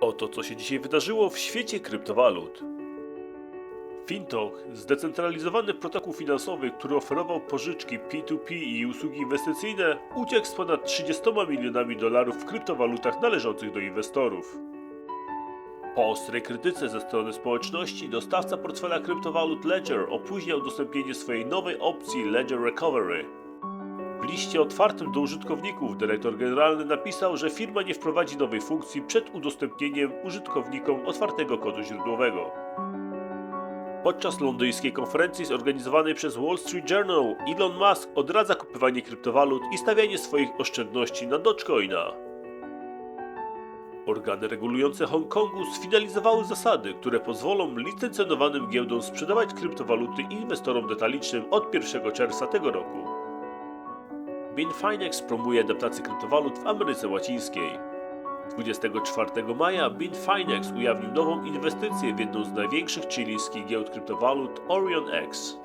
Oto co się dzisiaj wydarzyło w świecie kryptowalut. Fintok, zdecentralizowany protokół finansowy, który oferował pożyczki P2P i usługi inwestycyjne, uciekł z ponad 30 milionami dolarów w kryptowalutach należących do inwestorów. Po ostrej krytyce ze strony społeczności, dostawca portfela kryptowalut Ledger opóźnia udostępnienie swojej nowej opcji Ledger Recovery. W liście otwartym do użytkowników dyrektor generalny napisał, że firma nie wprowadzi nowej funkcji przed udostępnieniem użytkownikom otwartego kodu źródłowego. Podczas londyńskiej konferencji zorganizowanej przez Wall Street Journal Elon Musk odradza kupowanie kryptowalut i stawianie swoich oszczędności na Dogecoina. Organy regulujące Hongkongu sfinalizowały zasady, które pozwolą licencjonowanym giełdom sprzedawać kryptowaluty inwestorom detalicznym od 1 czerwca tego roku. Binfinex promuje adaptację kryptowalut w Ameryce Łacińskiej. 24 maja Binfinex ujawnił nową inwestycję w jedną z największych chilijskich giełd kryptowalut Orion X.